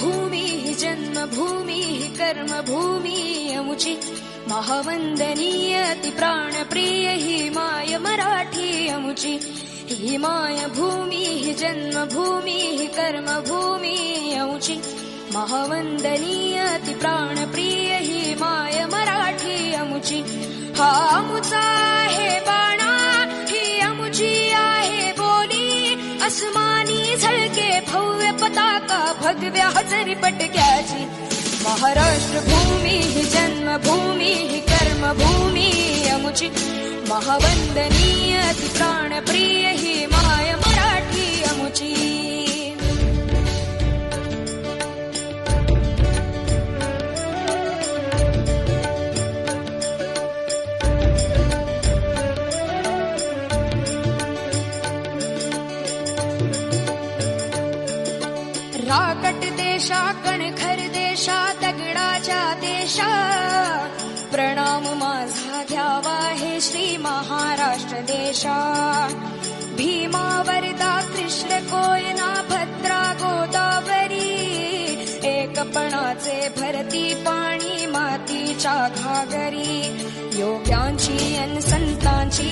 भूमिः प्राणप्रिय हि माय मराठी अमुचि हिमाय भूमिः जन्मभूमिः महावन्दनीय अति प्राणप्रिय हि माय मराठी अमुचि हा अमुचा हे बाणा ही अमुची आहे बोली अस्मानी झळके भव्य पताका भगव्या हजरी पटक्याची. महाराष्ट्र भूमी जन्मभूमी कर्मभूमी अमुची. महावंदनीय अति प्राणप्रिय ही राकट देशा कणखर देशा दगडाच्या देशा। प्रणाम माझा घ्यावा हे श्री महाराष्ट्र देशा। भीमा वरदा कृष्ण कोयना भद्रा गोदावरी। एकपणाचे भरती पाणी घागरी। योग्यांची अन संतांची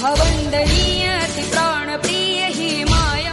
महवन्दनीयसि प्राणप्रिय हि माया